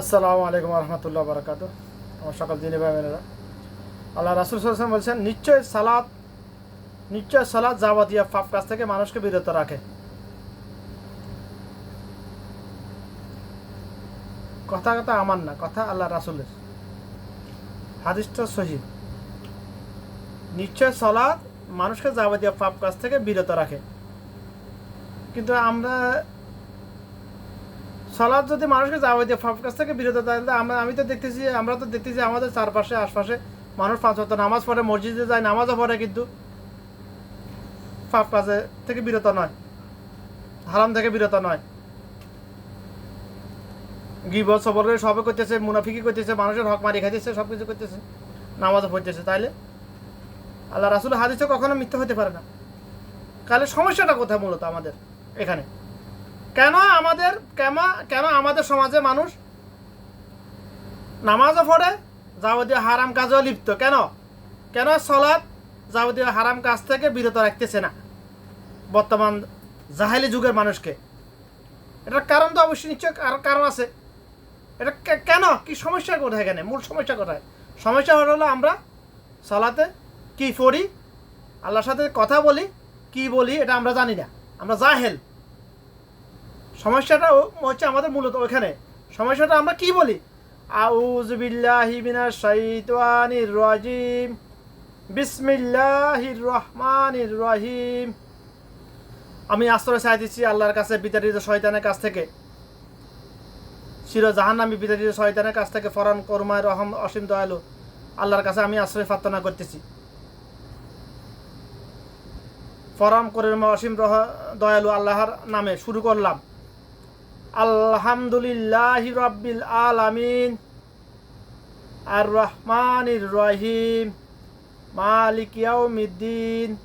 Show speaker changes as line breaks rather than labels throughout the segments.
আসসালামু আলাইকুম রহমতুল্লাহ বারকাত আমার সকল দিনী ভাই বোনেরা। আল্লাহ রাসুল সাল্লাম বলছেন, নিশ্চয় সালাদ নিশ্চয় সালাদ যাবতীয় পাপ কাজ থেকে মানুষকে বিরত রাখে। কথা কথা আমার না, কথা আল্লাহ রাসুলের। হাদিসটা সহি। নিশ্চয় সলাদ মানুষকে যাবতীয় পাপ কাজ থেকে বিরত রাখে। কিন্তু আমরা সলাদ যদি মানুষকে যাবতীয় পাপ কাজ থেকে বিরত তাহলে আমরা আমি তো দেখতেছি, আমরা তো দেখতেছি আমাদের চারপাশে, আশপাশে মানুষ পাঁচ ওয়াক্ত নামাজ পড়ে মসজিদে যায়, নামাজও পড়ে কিন্তু। পাপ কাজে থেকে বিরত নয়। হারাম থেকে বিরত নয়। গিবত, সবর করে সবে করতেছে মুনাফিকি করতেছে, মানুষের হক মারি খাইতেছে সব কিছু করতেছে, নামাজও পড়তেছে। তাইলে? আল্লাহ রাসুল হাদিসে কখনো মিথ্যা হতে পারে না। তাহলে সমস্যাটা কোথায় মূলত আমাদের? এখানে। কেন আমাদের, কেন কেন আমাদের সমাজে মানুষ নামাজও পড়ে, যাবতীয় হারাম কাজেও লিপ্ত? কেন? কেন সলাৎ যাবতীয় হারাম কাজ থেকে বিরত রাখতেছে না বর্তমান জাহেলি যুগের মানুষকে? এটার কারণ তো অবশ্যই নিশ্চয় কার- কারণ আছে। এটা কেন? কি সমস্যা কোথায় এখানে? মূল সমস্যা কোথায়? সমস্যা হলো আমরা সলাতে কি পড়ি? আল্লাহর সাথে কথা বলি, কি বলি, এটা আমরা জানি না। আমরা জাহেল। সমস্যাটা হচ্ছে আমাদের মূলত ওখানে। সমস্যাটা আমরা কি বলি? আউজ বিল্লাহি মিনাশ শাইতানির রাজিম। বিসমিল্লাহির রহমানির রহিম। আমি আশ্রয় চাইতেছি আল্লাহর কাছে, বিতাড়িত শয়তানের কাছ থেকে। চির জাহান্নামী বিতাড়িত শয়তানের কাছ থেকে ফরান করমায় রহম, অসীম দয়ালু আল্লাহর কাছে আমি আশ্রয় প্রার্থনা করতেছি। ফরাম করে অসীম রহ, দয়ালু আল্লাহর নামে শুরু করলাম। আলহামদুলিল্লাহ রব্বিল আলামিন। আর রহমানির রহিম। মালিক ইয়াউমিদ্দিন।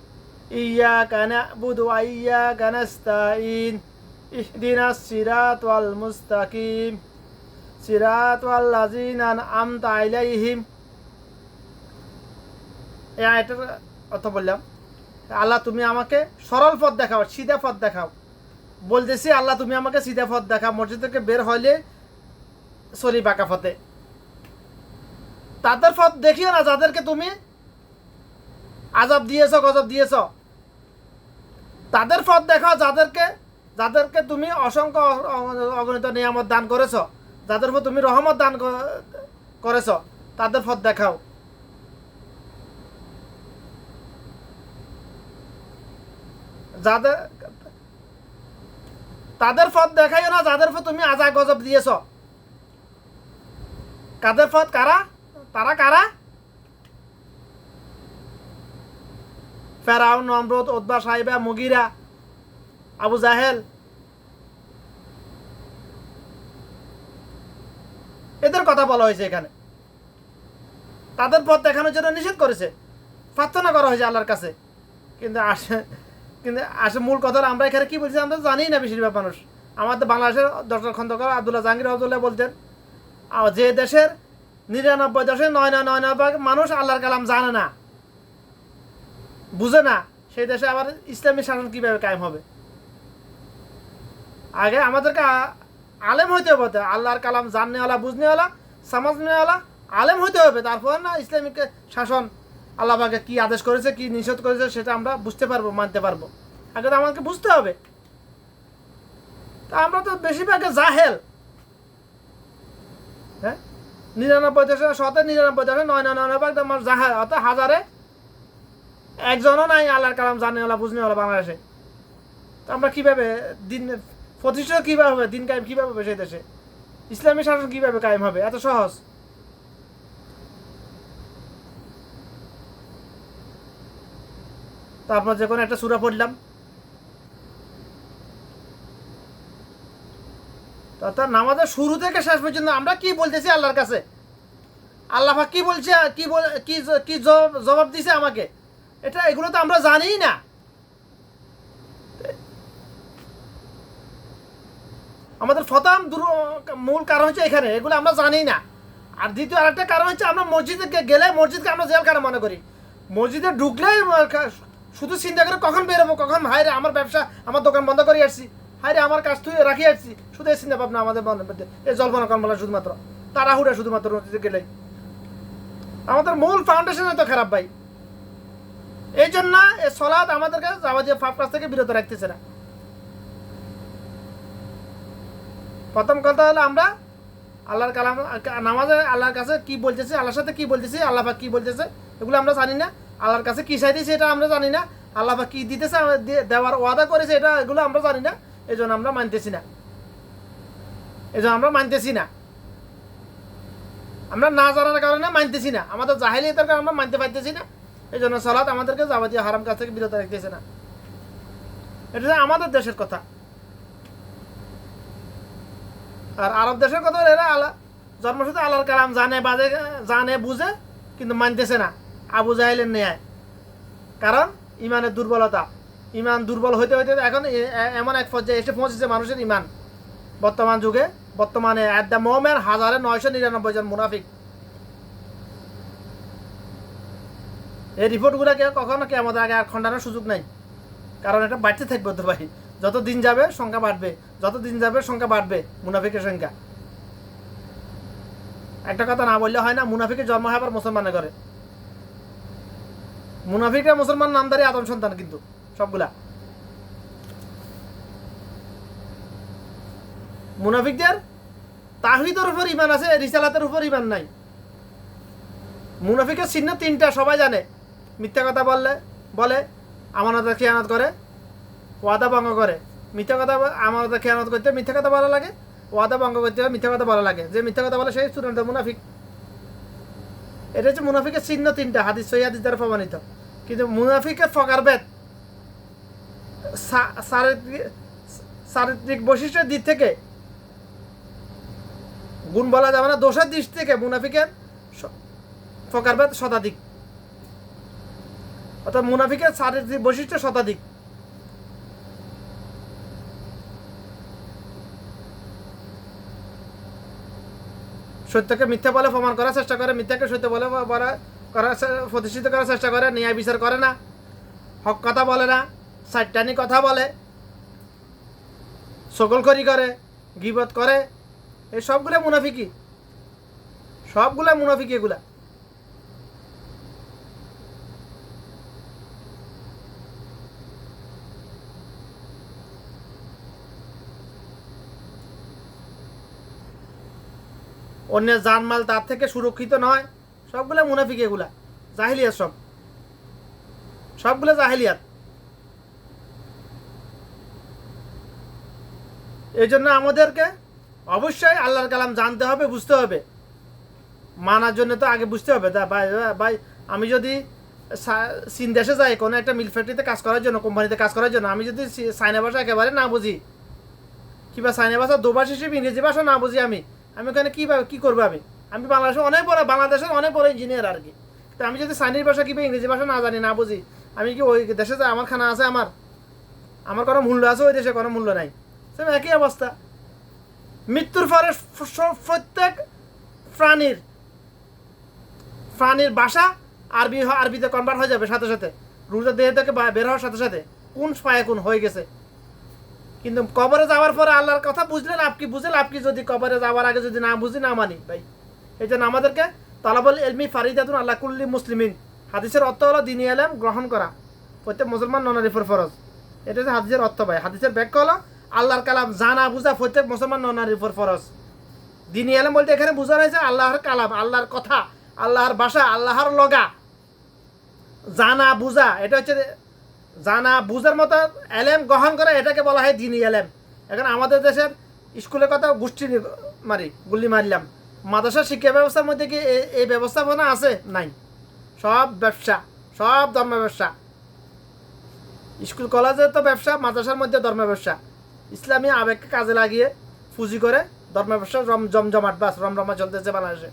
ইয়াকা না'বুদু ওয়া ইয়াকা নাস্তাঈন। ইহদিনাস সিরাতাল মুস্তাকিম। সিরাতাল লাযিনা আন'আমতা আলাইহিম। আয়াতের অর্থ বললাম, আল্লাহ তুমি আমাকে সরল পথ দেখাও, সিধা পথ দেখাও। বলতেছি, আল্লাহ তুমি আমাকে সিধা পথ দেখা মসজিদ থেকে বের হইলে চলি বাঁকা পথে। তাদের পথ দেখিও না, যাদেরকে তুমি আজাব দিয়েছ, গজব দিয়েছ। তাদের পথ দেখাও, যাদেরকে যাদেরকে তুমি অসংখ্য অগণিত নিয়ামত দান করেছ, যাদের উপর তুমি রহমত দান করেছ, তাদের পথ দেখাও। যাদের তাদের পথ দেখাইও না, যাদের পথ তুমি আজা গজব দিয়েছ। কাদের পথ কারা? তারা কারা? ফেরাউন নম্রত ওদবা সাহেবা, মুগিরা, আবু জাহেল। এদের কথা বলা হয়েছে এখানে। তাদের পথ দেখানোর জন্য নিষেধ করেছে। প্রার্থনা করা হয়েছে আল্লাহর কাছে। কিন্তু আসে কিন্তু আসলে মূল কথা আমরা এখানে কি বলছি, আমরা জানি না বেশিরভাগ মানুষ। আমাদের বাংলাদেশের ডক্টর খন্দকার আবদুল্লাহ জাহাঙ্গীর রহমতুল্লাহ বলতেন যে দেশের নিরানব্বই দশের নয় নয় নয় নয় ভাগ মানুষ আল্লাহর কালাম জানে না, বুঝে না সেই দেশে আবার ইসলামী শাসন কীভাবে কায়েম হবে। আগে আমাদেরকে আলেম হইতে হবে আল্লাহর কালাম জাননেওয়ালা, বুঝনেওয়ালা, সমাজনেওয়ালা আলেম হইতে হবে, তারপর না ইসলামিক শাসন আল্লাহ পাকে কি আদেশ করেছে, কি নিষেধ করেছে, সেটা আমরা বুঝতে পারব, মানতে পারব। আগে তো আমাকে বুঝতে হবে। তা আমরা তো বেশিরভাগে জাহেল। হ্যাঁ? নিরানব্বই দেশে শতে নিরানব্বই দেশে নয় নয় নয় ভাগ আমার জাহেল। অর্থাৎ হাজারে একজনও নাই আল্লাহর কালাম, জানেওয়ালা, বুঝনেওয়ালা বাংলাদেশে। তো আমরা কীভাবে দিন প্রতিষ্ঠিত কীভাবে হবে, দিন কায়েম কীভাবে হবে সেই দেশে? ইসলামী শাসন কীভাবে কায়েম হবে? এত সহজ। তারপর কোনো একটা সুরা পড়লাম অর্থাৎ নামাজের শুরু থেকে শেষ পর্যন্ত আমরা কি বলতেছি আল্লাহর কাছে? আল্লাহ কি বলছে, কি কি কি জবাব দিছে আমাকে? এটা, এগুলো তো আমরা জানিই না। আমাদের ফতাম মূল কারণ হচ্ছে এখানে, এগুলো আমরা জানি না। আর দ্বিতীয় আরেকটা কারণ হচ্ছে আমরা মসজিদে গেলে মসজিদকে আমরা জেলখানা মনে করি। মসজিদে ঢুকলেই শুধু চিন্তা করে কখন বেরোবো কখন? ভাই রে, আমার ব্যবসা, আমার দোকান বন্ধ করে আসছি। হাই রে, আমার কাজ তুই রাখি আসছি। শুধু এই চিন্তা ভাবনা আমাদের মনের মধ্যে। এই জল্পনা কর্মলা শুধুমাত্র। তাড়াহুড়া শুধুমাত্র নদীতে গেলেই। আমাদের মূল ফাউন্ডেশন তো খারাপ ভাই। এই জন্য এই সলাদ আমাদেরকে যাবতীয় ফাপ কাজ থেকে বিরত রাখতেছে না। প্রথম কথা হলো আমরা আল্লাহর কালাম, নামাজে আল্লাহর কাছে কি বলতেছি, আল্লাহর সাথে কি বলতেছি, আল্লাহ কি বলতেছে, এগুলো আমরা জানি না। আল্লাহর কাছে কি চাইতেছি এটা আমরা জানি না। আল্লাহ কি দিতেছে দেওয়ার ওয়াদা করেছে, এটা এগুলো আমরা জানি না। এই জন্য আমরা মানতেছি না। এই জন্য আমরা মানতেছি না। আমরা না জানার কারণে মানতেছি না। আমাদের জাহেলিয়তের কারণে আমরা মানতে পারতেছি না। এই জন্য সলাৎ আমাদেরকে যাবতীয় হারাম কাছ থেকে বিরত রাখতেছে না। এটা আমাদের দেশের কথা। আর আরব দেশের কথা এরা আল্লাহ জন্মসূত্রে আল্লাহর কালাম জানে, বাজে, জানে, বুঝে, কিন্তু মানতেছে না। আবু জাহেলের নেয় কারণ ইমানের দুর্বলতা। ইমান দুর্বল হইতে হইতে এখন এমন এক পর্যায়ে এসে পৌঁছেছে মানুষের ইমান। বর্তমান যুগে, বর্তমানে অ্যাট দ্য মোমেন্ট হাজারে নয়শো নিরানব্বই জন মুনাফিক। এই রিপোর্টগুলো রিপোর্টগুলোকে কখনো কি আমাদের আগে আর খণ্ডানোর সুযোগ নাই। কারণ এটা বাড়তে থাকবে তো ভাই। যত দিন যাবে, সংখ্যা বাড়বে। যত দিন যাবে, সংখ্যা বাড়বে মুনাফিকের সংখ্যা। একটা কথা না বললে হয় না, মুনাফিকের জন্ম হয় আবার মুসলমানের ঘরে। মুনাফিকরা মুসলমান নামদারি আদম সন্তান কিন্তু, সবগুলা। মুনাফিকদের তাহিদের উপর ইমান আছে, রিসালাতের উপর ইমান নাই। মুনাফিকের চিহ্ন তিনটা, সবাই জানে। মিথ্যা কথা বললে, বলে, আমানতের খেয়ানত করে, ওয়াদা ভঙ্গ করে। মিথ্যা কথা আমানতের খেয়ানত করতে মিথ্যা কথা বলা লাগে, ওয়াদা ভঙ্গ করতে হবে মিথ্যা কথা বলা লাগে। যে মিথ্যা কথা বলে, সেই স্টুডেন্ট মুনাফিক। এটা হচ্ছে মুনাফিকের চিহ্ন তিনটা, হাদিস হাদিস দ্বারা প্রমাণিত। কিন্তু মুনাফিকের ফকার বেদ সা- চারিত্রিক বৈশিষ্ট্যের দিক থেকে গুণ বলা যাবে না, দোষের দিক থেকে মুনাফিকের ফকারবেদ শতাধিক। অর্থাৎ মুনাফিকের চারিত্রিক বৈশিষ্ট্য শতাধিক। সত্যকে মিথ্যা বলে প্রমাণ করার চেষ্টা করে, মিথ্যাকে সত্য বলা করার প্রতিষ্ঠিত করার চেষ্টা করে, ন্যায় বিচার করে না। হক কথা বলে না সাইটানি কথা বলে। সকলখড়ি করে, গিবত করে, এই সবগুলো মুনাফিকি। সবগুলা মুনাফিকি এগুলা। অন্যের জানমাল তার থেকে সুরক্ষিত নয়। সবগুলো মুনাফিক এগুলা, জাহিলিয়াত সব। সবগুলো জাহিলিয়াত। এই জন্য আমাদেরকে অবশ্যই আল্লাহর কালাম জানতে হবে, বুঝতে হবে। মানার জন্য তো আগে বুঝতে হবে। দা ভাই ভাই, আমি যদি চীন দেশে যাই, কোনো একটা মিল ফ্যাক্টরিতে কাজ করার জন্য, কোম্পানিতে কাজ করার জন্য, আমি যদি চাইনা ভাষা একেবারে না বুঝি, কিংবা চাইনা ভাষা দুভাষ হিসেবে ইংরেজি ভাষা না বুঝি আমি আমি ওখানে কীভাবে, কী করব আমি? আমি বাংলাদেশে অনেক বড় বাংলাদেশের অনেক বড় ইঞ্জিনিয়ার আর কি। তো আমি যদি চাইনিজ ভাষা কিংবা ইংরেজি ভাষা না জানি, না বুঝি, আমি কি ওই দেশে যে আমার খানা আছে আমার? আমার কোনো মূল্য আছে ওই দেশে কোনো মূল্য নাই। সেম একই অবস্থা। মৃত্যুর পরে প্রত্যেক প্রাণীর প্রাণীর বাসা আরবি আরবিতে কনভার্ট হয়ে যাবে সাথে সাথে। রুজা দেহ থেকে বের হওয়ার সাথে সাথে। কোন পায়ে কোন হয়ে গেছে। কিন্তু কবরে যাওয়ার পরে আল্লাহর কথা বুঝলে লাভ কি? বুঝে লাভ কি যদি কবরে যাওয়ার আগে যদি না বুঝি, না মানি? ভাই এই জন্য আমাদেরকে তালাবল এলমি ফারিদাতুন আল্লাহ কুল্লি মুসলিমিন। হাদিসের অর্থ হলো দিনী এলাম গ্রহণ করা। প্রত্যেক মুসলমান ননারিফর ফরজ। এটা হচ্ছে হাদিসের অর্থ ভাই। হাদিসের ব্যাখ্যা হলো আল্লাহর কালাম জানা বুঝা প্রত্যেক মুসলমান ননারিফর ফরজ। দিনী এলাম বলতে এখানে বোঝা হয়েছে আল্লাহর কালাম, আল্লাহর কথা, আল্লাহর ভাষা, আল্লাহর লগা। জানা বুঝা, এটা হচ্ছে জানা বুঝার মতো এলেম গ্রহণ করে এটাকে বলা হয় দিনী এলেম এখন আমাদের দেশের স্কুলের কথা গোষ্ঠী মারি, গুলি মারলাম। মাদ্রাসা শিক্ষা ব্যবস্থার মধ্যে কি এই ব্যবস্থাপনা আছে? নাই। সব ব্যবসা, সব ধর্ম ব্যবসা। স্কুল, কলেজে তো ব্যবসা, মাদ্রাসার মধ্যে ধর্ম ব্যবসা। ইসলামী আবেগকে কাজে লাগিয়ে পুঁজি করে ধর্ম ব্যবসা রম, জমজমাট বাস, রমরমা চলতেছে বাংলাদেশে।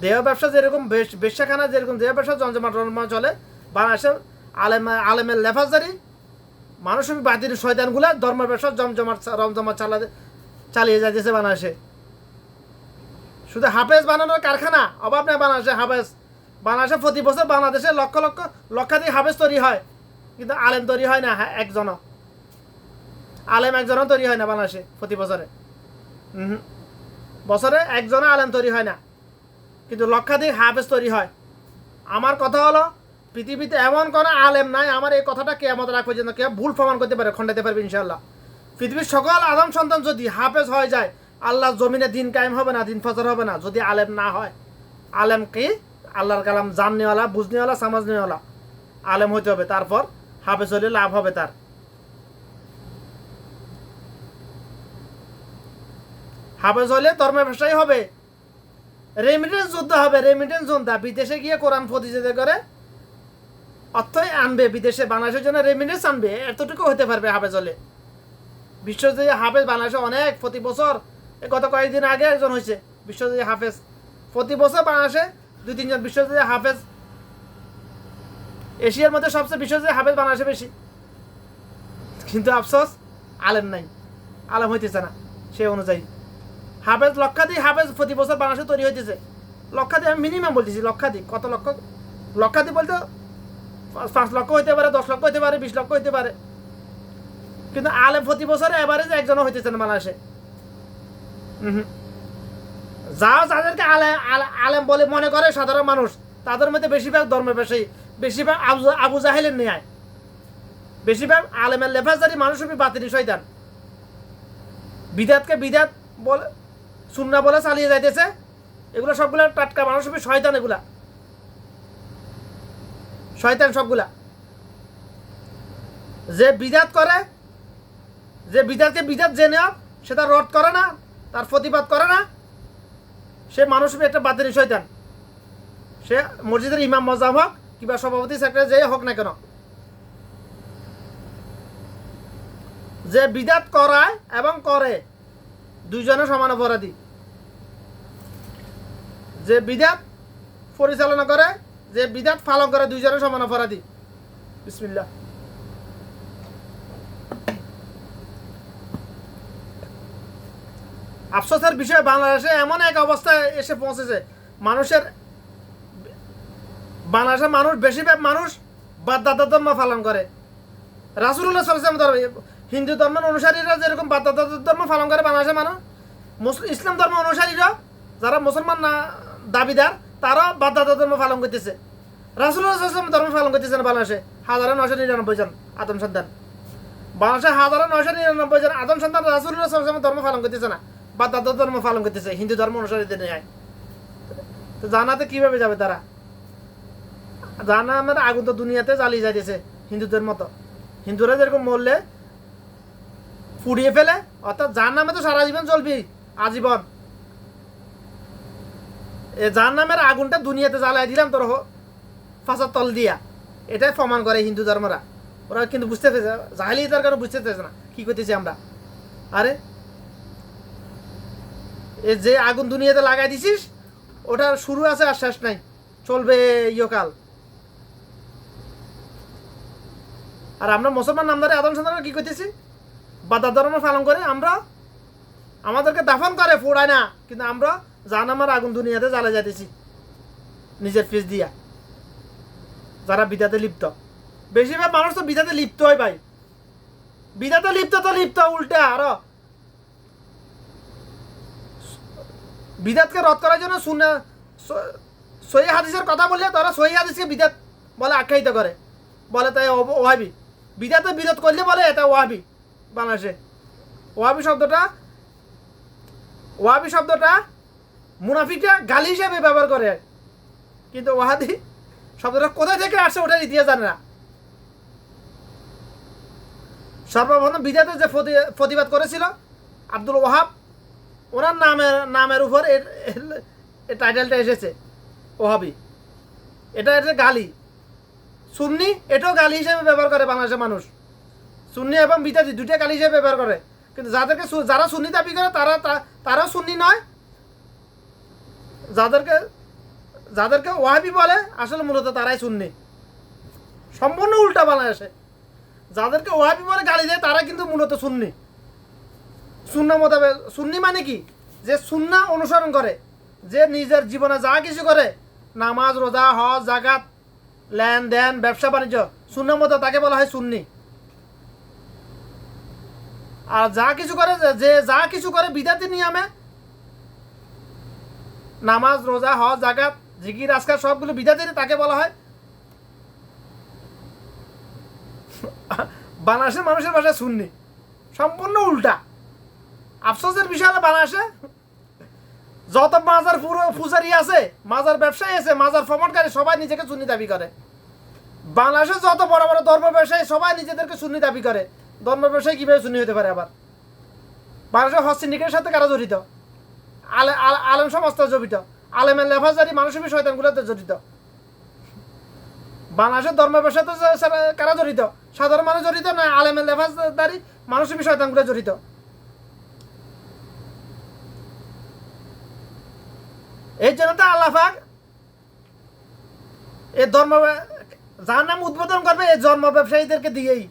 দেহ ব্যবসা যেরকম, বেশ- বেশ্যাখানা যেরকম, দেহ ব্যবসা জমজমাট, রমরমা চলে বাংলাদেশে আলেম, আলেমের লেফাজারি, মানসিক বাতিল শয়তানগুলা ধর্ম ব্যবসা জমজমাট, রমজমাট চালাতে চালিয়ে যাইতেছে বাংলাদেশে। শুধু হাফেজ বানানোর কারখানা অভাব নেই বাংলাদেশে হাফেজ। বাংলাদেশে প্রতি বছর বাংলাদেশে লক্ষ লক্ষ লক্ষাধিক হাফেজ তৈরি হয়। কিন্তু আলেম তৈরি হয় না হ্যাঁ, একজনও। আলেম একজনও তৈরি হয় না বাংলাদেশে প্রতি বছরে। বছরে একজনও আলেম তৈরি হয় না। কিন্তু লক্ষাধিক হাফেজ তৈরি হয়। আমার কথা হলো পৃথিবীতে এমন কোনো আলেম নাই আমার এই কথাটা কেমত রাখ পর্যন্ত কেউ ভুল প্রমাণ করতে পারে খণ্ডাতে পারবে ইনশাল্লাহ পৃথিবীর সকল আদম সন্তান যদি হাফেজ হয়ে যায় আল্লাহ জমিনে দিন কায়েম হবে না, দিন ফজর হবে না। যদি আলেম না হয়, আলেম কি? আল্লাহর কালাম জাননেওয়ালা, বুঝনেওয়ালা, সামাজনেওয়ালা। আলেম হইতে হবে, তারপর হাফেজ হলে লাভ হবে তার। হাফেজ হলে ধর্মের ব্যবসায়ী হবে। রেমিটেন্স যুদ্ধ হবে, রেমিটেন্স যোদ্ধা। বিদেশে গিয়ে কোরআন প্রতিযোগিতা করে অর্থই আনবে বিদেশে। বাংলাদেশের জন্য রেমিটেন্স আনবে, এতটুকু হতে পারবে হাফেজ হলে। বিশ্বজয়ী হাফেজ বাংলাদেশে অনেক, প্রতি বছর গত কয়েকদিন আগে একজন হয়েছে বিশ্বজয়ী হাফেজ। প্রতি বছর বাংলাদেশে দুই, তিনজন বিশ্বজয়ী হাফেজ। এশিয়ার মধ্যে সবচেয়ে বিশ্বজয়ী হাফেজ বাংলাদেশে বেশি। কিন্তু আফসোস, আলেম নাই। আলেম হইতেছে না, সে অনুযায়ী। হাফেজ লক্ষাধিক, হাফেজ প্রতি বছর বাংলাদেশে তৈরি হইতেছে। লক্ষাধিক আমি মিনিমাম বলতেছি, লক্ষাধিক। কত লক্ষ? লক্ষাধিক বলতে পাঁচ- লক্ষ হইতে পারে, দশ লক্ষ হইতে পারে, বিশ লক্ষ হইতে পারে। কিন্তু আলেম প্রতি বছরে এভারেজ একজনও হইতেছে না বাংলাদেশে। যাও যাদেরকে আলেম আলে- আলেম বলে মনে করে সাধারণ মানুষ তাদের মধ্যে বেশিরভাগ ধর্মের পেশাই বেশিরভাগ আবু আবু জাহেলের নেয় বেশিরভাগ আলেমের মানুষ হবে বাতিল শয়তান। বিদাতকে বিদাত বলে সুন্না বলে চালিয়ে যাইতেছে। এগুলো সবগুলা টাটকা মানুষ হবে শয়তান এগুলা। শয়তান সবগুলা। যে বিদাত করে যে বিদাতকে বিদাত জেনে হোক, সে তার রদ করে না তার প্রতিবাদ করে না। সে মানুষ একটা বাতিল শয়তান। সে মসজিদের ইমাম মজাম হোক কিংবা সভাপতি, সেক্রেটারি যে হোক না কেন। যে বিদাত করায় এবং করে দুইজনে সমান অপরাধী। যে বিদাত পরিচালনা করে, যে বিদাত পালন করে দুইজনে সমান অপরাধী। বিসমিল্লাহ। আফসোসের বিষয়, বাংলাদেশে এমন এক অবস্থায় এসে পৌঁছেছে। মানুষের বাংলাদেশের মানুষ, বেশিরভাগ মানুষ বাদদাদা ধর্ম পালন করে। রাসুল্লাহ সাল্লাম ধর্ম হিন্দু ধর্মের অনুসারীরা যেরকম বাদদাদা ধর্ম পালন করে বাংলাদেশের মানুষ মুসলিম ইসলাম ধর্ম অনুসারীরা যারা মুসলমান না, দাবিদার তারা বাদদাদা ধর্ম পালন করতেছে। রাসুল্লাহ সাল্লাম ধর্ম পালন করতেছে না বাংলাদেশে। হাজারো নয়শো নিরানব্বই জন আদম সন্তান। বাংলাদেশে হাজারো নয়শো নিরানব্বই জন আদম সন্তান রাসুল্লাহ সাল্লাম ধর্ম পালন করতেছে না। বাদদাদা ধর্ম পালন করতেছে হিন্দু ধর্ম অনুসারীদের নেয় তো জানাতে কীভাবে যাবে তারা? জানা আমার আগুন তো দুনিয়াতে জ্বালিয়ে যাইতেছে, হিন্দুদের মতো। হিন্দুরা যেরকম মরলে পুড়িয়ে ফেলে, অর্থাৎ যার নামে তো সারা জীবন চলবি, আজীবন। এ যার নামের আগুনটা দুনিয়াতে জ্বালাই দিলাম তোর ফাঁসার তল দিয়া। এটাই প্রমাণ করে হিন্দু ধর্মরা। ওরা কিন্তু বুঝতে পেরেছে জাহালি তার কারণে বুঝতে পেরেছে না, কি করতেছি আমরা? আরে যে আগুন দুনিয়াতে লাগাই দিছিস, ওটার শুরু আছে আর শেষ নাই। চলবে ইয়কাল আর আমরা মুসলমান নামদারে আদম সন্তান কি করতেছি বাদা ধর্ম পালন করে আমরা, আমাদেরকে দাফন করে, ফোড়ায় না। কিন্তু আমরা জান আমার আগুন দুনিয়াতে জ্বালা যাইতেছি, নিজের ফিস দিয়া। যারা বিদাতে লিপ্ত। বেশিরভাগ মানুষ তো বিদাতে লিপ্ত হয় ভাই। বিদাতে লিপ্ত তো লিপ্ত, উল্টে আরও বিদাতকে রদ করার জন্য শুনে সহি হাদিসের কথা বললে তারা সহি হাদিসকে বিদাত বলে আখ্যায়িত করে। বলে তাই ও- ওহাবি বিদাতে বিরোধ করলে বলে এটা ওয়াবি বাংলাদেশে। ওয়াবি শব্দটা ওয়াবি শব্দটা মুনাফিকরা গালি হিসেবে ব্যবহার করে। কিন্তু ওয়াহাদি শব্দটা কোথায় থেকে আসছে ওটার ইতিহাস জানে না। সর্বপ্রথম বিদাতে যে প্রতিবাদ করেছিল আব্দুল ওহাব ওনার নামের নামের উপর এর টাইটেলটা এসেছে। ওহাবি এটা একটা গালি। সুন্নি এটাও গালি হিসেবে ব্যবহার করে বাংলাদেশের মানুষ। সুন্নি এবং বিতাজি দুইটা গালি হিসেবে ব্যবহার করে। কিন্তু যাদেরকে যারা সুন্নি দাবি করে, তারা তারাও সুন্নি নয়। যাদেরকে যাদেরকে ওয়াহাবি বলে, আসলে মূলত তারাই সুন্নি। সম্পূর্ণ উল্টা বাংলাদেশে। যাদেরকে ওয়াহাবি বলে গালি দেয়, তারা কিন্তু মূলত সুন্নি। সুন্না মোতাবেক, সুন্নি মানে কি? যে সুন্না অনুসরণ করে, যে নিজের জীবনে যা কিছু করে, নামাজ, রোজা, হজ জাগাত লেনদেন, ব্যবসা, বাণিজ্য শূন্য মতো তাকে বলা হয় সুন্নি। আর যা কিছু করে, যে যা কিছু করে বিদাতি নিয়মে, নামাজ, রোজা, হজ জাকাত জিকির, আজকার সবগুলো বিদাতি তাকে বলা হয়। বাংলাদেশের মানুষের ভাষায় শুননি সম্পূর্ণ উল্টা। আফসোসের বিষয় হলো বাংলাদেশে যত মাজার পুরো পূজারি আছে, মাজার ব্যবসায়ী আছে, মাজার প্রমোটকারী সবাই নিজেকে সুন্নি দাবি করে। বাংলাদেশে যত বড় বড় ধর্ম ব্যবসায়ী সবাই নিজেদেরকে সুন্নি দাবি করে। ধর্ম ব্যবসায়ী কীভাবে সুন্নি হতে পারে আবার? বাংলাদেশের হজ সিন্ডিকেটের সাথে কারা জড়িত? আলে আল- আলেম তো জড়িত। আলেমের লেফাজারি মানুষের শয়তানগুলোতে জড়িত। বাংলাদেশের ধর্ম ব্যবসায় তো কারা জড়িত? সাধারণ মানুষ জড়িত না আলেমের লেফাজদারি মানুষের শয়তানগুলো জড়িত? এই জন্য তো আল্লাহাক এই ধর্ম যার নাম উদ্বোধন করবে, এই ধর্ম ব্যবসায়ীদেরকে দিয়েই।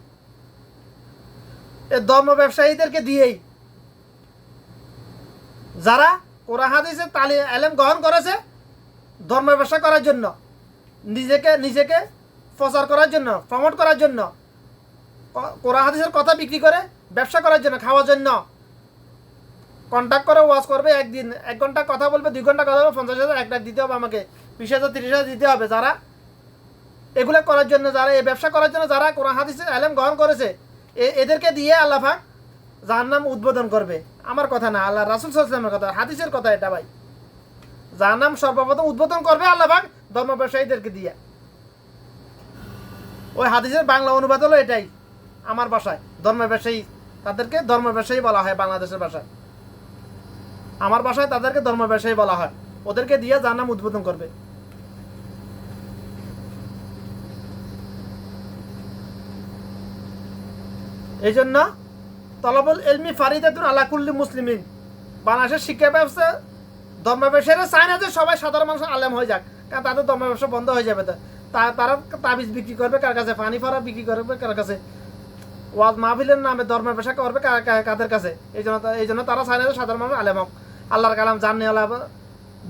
এই ধর্ম ব্যবসায়ীদেরকে দিয়েই। যারা কোরআন হাদিসে তালি আলেম গ্রহণ করেছে, ধর্ম ব্যবসা করার জন্য, নিজেকে নিজেকে প্রচার করার জন্য প্রমোট করার জন্য কোরআন হাদিসের কথা বিক্রি করে ব্যবসা করার জন্য, খাওয়ার জন্য। কন্ট্যাক্ট করে ওয়াজ করবে একদিন। এক ঘণ্টা কথা বলবে, দুই ঘণ্টা কথা বলবে, পঞ্চাশ হাজার, এক লাখ দিতে হবে আমাকে। বিশ হাজার, তিরিশ হাজার দিতে হবে যারা। এগুলো করার জন্য যারা, এই ব্যবসা করার জন্য যারা কোরআন হাদিসে আলেম গ্রহণ করেছে এদেরকে দিয়ে আল্লাহ পাক যার নাম উদ্বোধন করবে। আমার কথা না, আল্লাহ রাসুল সাল্লামের কথা, হাদিসের কথা এটা ভাই। যার নাম সর্বপ্রথম উদ্বোধন করবে আল্লাহ পাক ধর্ম ব্যবসায়ীদেরকে দিয়ে। ওই হাদিসের বাংলা অনুবাদ হলো এটাই, আমার ভাষায়। ধর্ম ব্যবসায়ী, তাদেরকে ধর্ম ব্যবসায়ী বলা হয় বাংলাদেশের ভাষায়। আমার ভাষায় তাদেরকে ধর্ম ব্যবসায়ী বলা হয়। ওদেরকে দিয়ে যার নাম উদ্বোধন করবে। এই জন্য তলবুল এলমি ফারিদাতুন আলা কুল্লি মুসলিমিন। বাংলাদেশের শিক্ষা ব্যবস্থা ধর্ম ব্যবসায়ীরা চায় না যে সবাই সাধারণ মানুষ আলেম হয়ে যাক। কারণ তাদের ধর্ম ব্যবসা বন্ধ হয়ে যাবে তারা তাবিজ বিক্রি করবে, কার কাছে পানি ফারা বিক্রি করবে, কার কাছে ওয়াজ মাহফিলের নামে ধর্ম ব্যবসা করবে, কার- কার- কাদের কাছে? এই জন্য এই জন্য তারা চায় না যে সাধারণ মানুষ আলেম হোক। আল্লাহর কালাম জাননেওয়ালা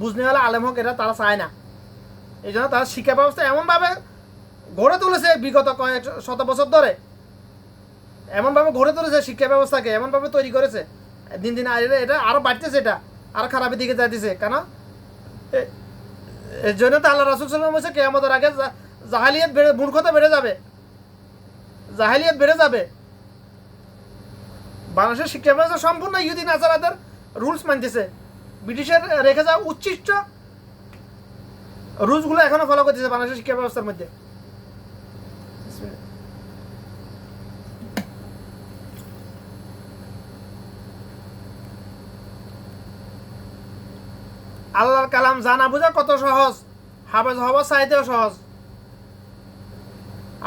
বুঝনেওয়ালা আলেম হোক এটা তারা চায় না। এই জন্য তারা শিক্ষা ব্যবস্থা এমনভাবে গড়ে তুলেছে বিগত কয়েক শত বছর ধরে। এমনভাবে গড়ে তুলেছে শিক্ষা ব্যবস্থাকে, এমনভাবে তৈরি করেছে। দিন দিন এটা আরও বাড়তেছে এটা আরও খারাপের দিকে যাইতেছে, কেন? এর জন্য তো আল্লাহ রাসুল সাল্লাম বলছে কে আমাদের আগে জাহালিয়াত বেড়ে, মূর্খতা বেড়ে যাবে। জাহালিয়াত বেড়ে যাবে। বাংলাদেশের শিক্ষা ব্যবস্থা সম্পূর্ণ ইহুদিন আচারাদের রুলস মানতেছে। ব্রিটিশের রেখে যাওয়া উচ্ছিষ্ট রুলসগুলো এখনও ফলো করতেছে বাংলাদেশের শিক্ষা ব্যবস্থার মধ্যে। আল্লাহর কালাম জানা বোঝা কত সহজ, হাফেজ হওয়া চাইতেও সহজ।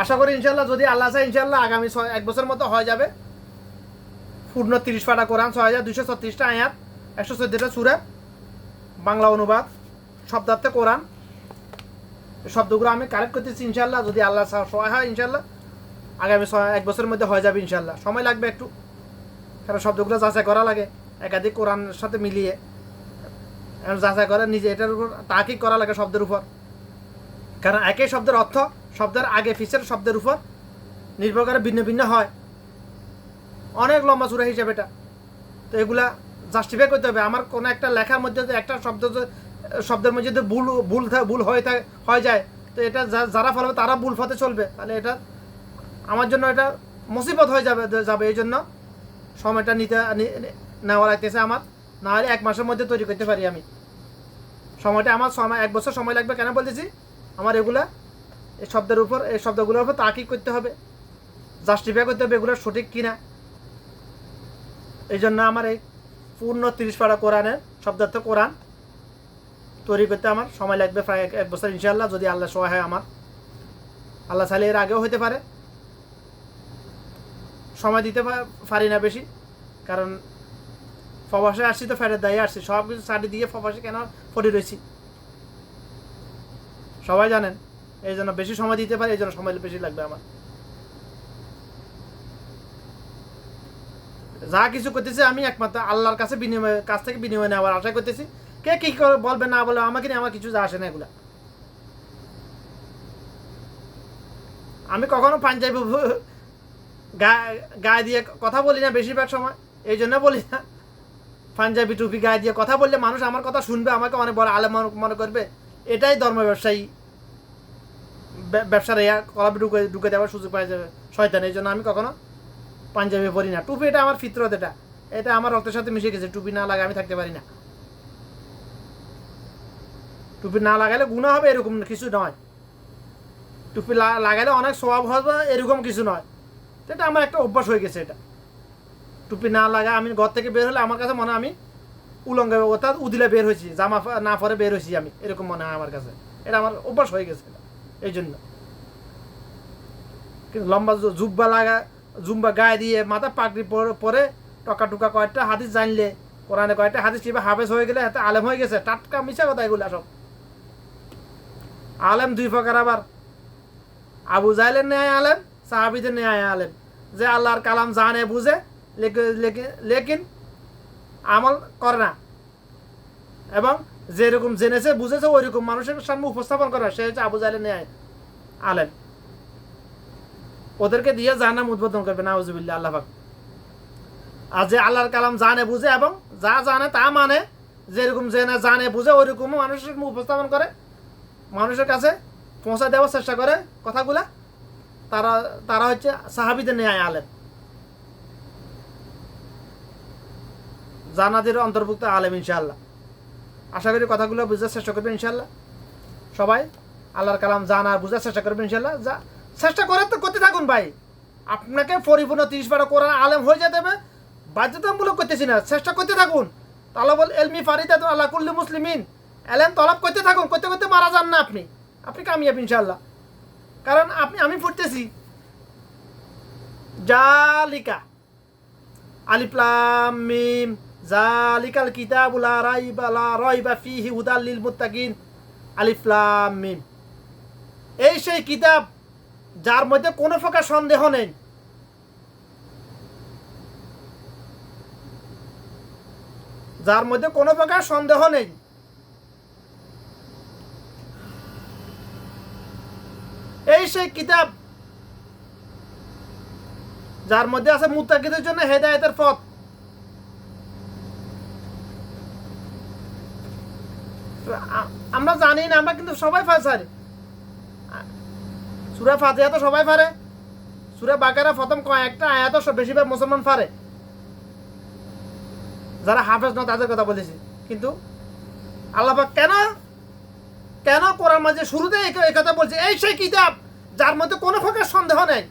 আশা করি ইনশাল্লাহ যদি আল্লাহ চায় ইনশাল্লাহ আগামী এক বছর মতো হয়ে যাবে। পূর্ণ তিরিশ পাটা কোরআন, ছয় হাজার দুইশো ছত্রিশটা আয়াত। একশো চোদ্দটা সুরা, বাংলা অনুবাদ, শব্দার্থে কোরআন। শব্দগুলো আমি কালেক্ট করতেছি ইনশাল্লাহ যদি আল্লাহ সহায় হয় ইনশাল্লাহ আগামী এক বছরের মধ্যে হয়ে যাবে ইনশাল্লাহ সময় লাগবে একটু। কারণ শব্দগুলো যাচাই করা লাগে, একাধিক কোরআনের সাথে মিলিয়ে। যাচাই করে, নিজে এটার উপর তাকিক করা লাগে শব্দের উপর। কারণ একই শব্দের অর্থ শব্দের আগে ফিসের শব্দের উপর নির্ভর করে ভিন্ন ভিন্ন হয়। অনেক লম্বা চূড়া হিসেবে এটা। তো এগুলা জাস্টিফাই করতে হবে। আমার কোনো একটা লেখার মধ্যে একটা শব্দ শব্দের মধ্যে যদি ভুল ভুল ভুল হয়ে থাকে হয়ে যায়, তো এটা যারা ফলাবে তারা ভুল পথে চলবে। তাহলে এটা আমার জন্য এটা মুসিবত হয়ে যাবে যাবে এই জন্য। সময়টা নিতে নেওয়া লাগতেছে আমার। না হলে এক মাসের মধ্যে তৈরি করতে পারি আমি। সময়টা আমার সময় এক বছর সময় লাগবে কেন বলতেছি? আমার এগুলা, এই শব্দের উপর, এই শব্দগুলোর উপর তাকিদ করতে হবে। জাস্টিফাই করতে হবে এগুলো সঠিক কিনা। এই জন্য আমার এই পূর্ণ তিরিশ পাড়া কোরআনের শব্দার্থ কোরআন তৈরি করতে আমার সময় লাগবে প্রায় এক- বছর ইনশাল্লাহ যদি আল্লাহ সহায় হয় আমার। আল্লাহ চাইলে এর আগেও হতে পারে। সময় দিতে পারি না বেশি, কারণ প্রবাসে আসছি তো ফেরত দায়ী আসছি। সব কিছু সারি দিয়ে প্রবাসে কেন পড়ে রয়েছি? সবাই জানেন, এই জন্য বেশি সময় দিতে পারে, এই জন্য সময় বেশি লাগবে আমার। যা কিছু করতেছি, আমি একমাত্র আল্লাহর কাছে বিনিময় কাছ থেকে বিনিময় নেওয়ার আশা করতেছি। কে কি বলবে, না বলে আমাকে নিয়ে আমার কিছু যা আসে না এগুলা। আমি কখনো পাঞ্জাবি গায়ে দিয়ে কথা বলি না বেশিরভাগ সময়, এই জন্য বলি না। পাঞ্জাবি টুপি গায়ে দিয়ে কথা বললে মানুষ আমার কথা শুনবে, আমাকে অনেক বড় আলে মনে- করবে। এটাই ধর্ম ব্যবসায়ী। ব্য- ব্যবসার ইয়া কলাপে ঢুকে ঢুকে দেওয়ার সুযোগ পাওয়া যাবে, শয়তান। এই জন্য আমি কখনো পাঞ্জাবি পরি না। টুপি এটা আমার ফিতরত এটা। এটা আমার রক্তের সাথে মিশে গেছে। টুপি না লাগে আমি থাকতে পারি না। টুপি না লাগালে গুণা হবে এরকম কিছু নয়। টুপি লাগালে অনেক স্বভাব হবে, এরকম কিছু নয়। এটা আমার একটা অভ্যাস হয়ে গেছে এটা। টুপি না লাগা আমি ঘর থেকে বের হলে আমার কাছে মনে আমি উলঙ্গ, অর্থাৎ উদিলে বের হয়েছি, জামা না পরে বের হয়েছি আমি, এরকম মনে হয় আমার কাছে। এটা আমার অভ্যাস হয়ে গেছে এই জন্য কিন্তু লম্বা জুব্বা লাগা জুম্বা গায়ে দিয়ে মাথা পাগড়ি পরে- টকা টুকা কয়েকটা হাদিস জানলে, কোরআনে কয়েকটা হাদিস কিংবা হাফেজ হয়ে গেলে হাতে আলেম হয়ে গেছে, টাটকা মিশা কথা এগুলা সব। আলেম দুই প্রকার আবার। আবু জাইলের ন্যায় আলেম, সাহাবিদের ন্যায় আলেম। যে আল্লাহর কালাম জানে, বুঝে লেকি- লেকি- লেকিন আমল করে না। এবং যেরকম জেনেছে, বুঝেছে ওই রকম মানুষের সামনে উপস্থাপন করে সে হচ্ছে আবু জাহেলের ন্যায় আলেম। ওদেরকে দিয়ে জাহান্নাম উদ্বোধন করবে, নাউজুবিল্লাহ, আল্লাহ পাক। আর যে আল্লাহর কালাম জানে, বুঝে এবং যা জানে তা মানে যেরকম জেনে জানে, বুঝে ওই রকম মানুষের উপস্থাপন করে, মানুষের কাছে পৌঁছা দেওয়ার চেষ্টা করে কথাগুলা। তারা তারা হচ্ছে সাহাবিদের ন্যায় আলেম। জানাদের অন্তর্ভুক্ত আলেম, ইনশাআল্লাহ। আশা করি কথাগুলো বুঝার চেষ্টা করবে, ইনশাআল্লাহ। সবাই আল্লাহর কালাম জানার, বুঝার চেষ্টা করবে, ইনশাআল্লাহ। যা চেষ্টা করে তো করতে থাকুন ভাই। আপনাকে পরিপূর্ণ তিরিশ বারো কোরআন আলেম হয়ে যেতে হবে। বাধ্যতামূলক করতেছি না, চেষ্টা করতে থাকুন। তালাবল এলমি ফারিদা তো আল্লাহ কুল্লি মুসলিমিন। এলেম তলব করতে থাকুন, করতে করতে মারা যান না আপনি। আপনি কামিয়াব ইনশাল্লাহ কারণ আপনি, আমি পড়তেছি। জালিকা। আলিফলাম মিম। জালিকাল কিতাবুলা রাইবা, লা রাইবা ফিহি হুদাল লিল মুত্তাকিন। আলিফলাম মিম। এই সেই কিতাব যার মধ্যে কোনো প্রকার সন্দেহ নেই। যার মধ্যে কোনো প্রকার সন্দেহ নেই। এই সেই কিতাব, যার মধ্যে আছে মুত্তাকিদের জন্য হেদায়তের পথ। আমরা জানি না, আমরা কিন্তু সবাই ফাঁসারি সুরা ফাতেহা তো সবাই পারে সুরা বাকারা প্রথম কয়েকটা আয়াত বেশিরভাগ মুসলমান পারে যারা হাফেজ না তাদের কথা বলেছি। কিন্তু আল্লাহবাক কেন? কেন কোরআন মাঝে শুরুতে এই কথা বলছে? এই সেই কিতাব যার মধ্যে কোনো প্রকার সন্দেহ নেই।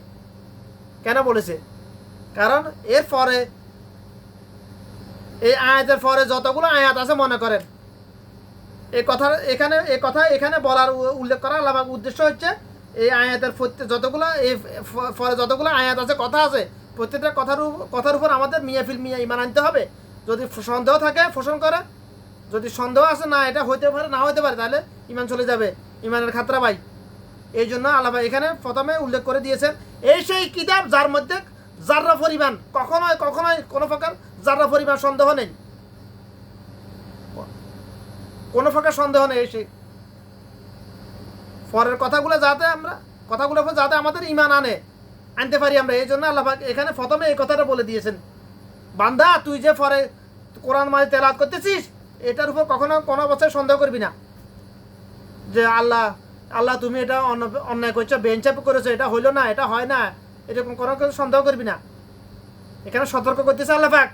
কেন বলেছে? কারণ এর পরে, এই আয়াতের পরে যতগুলো আয়াত আছে মনে করেন। এই কথা এখানে এই কথা এখানে বলার উল্লেখ করা আল্লাহ উদ্দেশ্য হচ্ছে এই আয়াতের প্রত্যেক যতগুলো, এই ফ- পরে যতগুলো আয়াত আছে, কথা আছে, প্রত্যেকটা কথার কথার উপর আমাদের মিয়া ফিল মিয়া ইমান আনতে হবে। যদি সন্দেহ থাকে পোষণ করে। যদি সন্দেহ আছে, না, এটা হইতে পারে, না হইতে পারে, তাহলে ইমান চলে যাবে। ইমানের খাতরা ভাই। এই জন্য আল্লাহ এখানে প্রথমে উল্লেখ করে দিয়েছেন, এই সেই কিতাব যার মধ্যে যাররা পরিমাণ, কখনোই কখনোই কোনো প্রকার যাররা পরিমাণ সন্দেহ নেই। কোনো প্রকার সন্দেহ নেই এই সেই পরের কথাগুলো যাতে আমরা কথাগুলো যাতে আমাদের ইমান আনে। আনতে পারি আমরা। এই জন্য আল্লাহ এখানে প্রথমে এই কথাটা বলে দিয়েছেন। বান্দা, তুই যে পরে কোরআন মাঝে তেলাত করতেছিস, এটার উপর কখনো কোনো অবস্থায় সন্দেহ করবি না। যে আল্লাহ আল্লাহ তুমি এটা অন্য- অন্যায় করছ, বেঞ্চাপ করেছ, এটা হইল না, এটা হয় না, এরকম কোনো কিছু সন্দেহ করবি না। এখানে সতর্ক করতেছে আল্লাহ পাক।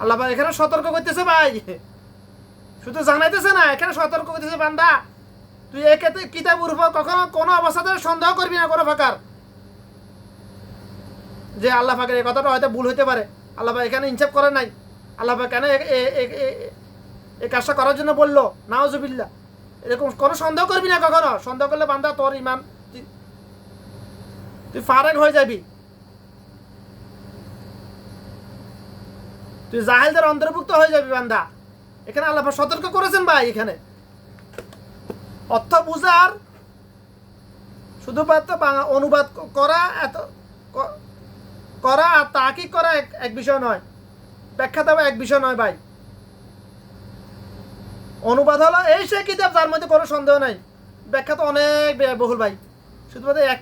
আল্লাহ এখানে সতর্ক করতেছে ভাই। শুধু জানাইতেছে না, এখানে সতর্ক করতেছে বান্দা। তুই একে কিতাবের উপর কখনো কোনো অবস্থাতে সন্দেহ করবি না কোনো ফাঁকার। যে আল্লাহ পাকের এই কথাটা হয়তো ভুল হতে পারে। আল্লাহ এখানে ইনসাফ করে নাই। আল্লাহ কেন এ- এ- এ- এ- এই কাজটা করার জন্য বলল? নাওজুবিল্লা এরকম কোনো সন্দেহ করবি না কখনো? সন্দেহ করলে বান্দা তোর ইমান তুই- ফারেক হয়ে যাবি। তুই জাহেলদের অন্তর্ভুক্ত হয়ে যাবি বান্দা। এখানে আল্লাহ সতর্ক করেছেন ভাই এখানে। অর্থ বুঝার শুধুমাত্র অনুবাদ করা এত করা আর তাকি করা এক এক বিষয় নয়। ব্যাখ্যা দেওয়া এক বিষয় নয় ভাই। অনুবাদ হলো এই সে কিতাব যার মধ্যে কোনো সন্দেহ নাই। ব্যাখ্যা তো অনেক বহুল ভাই। শুধুমাত্র এক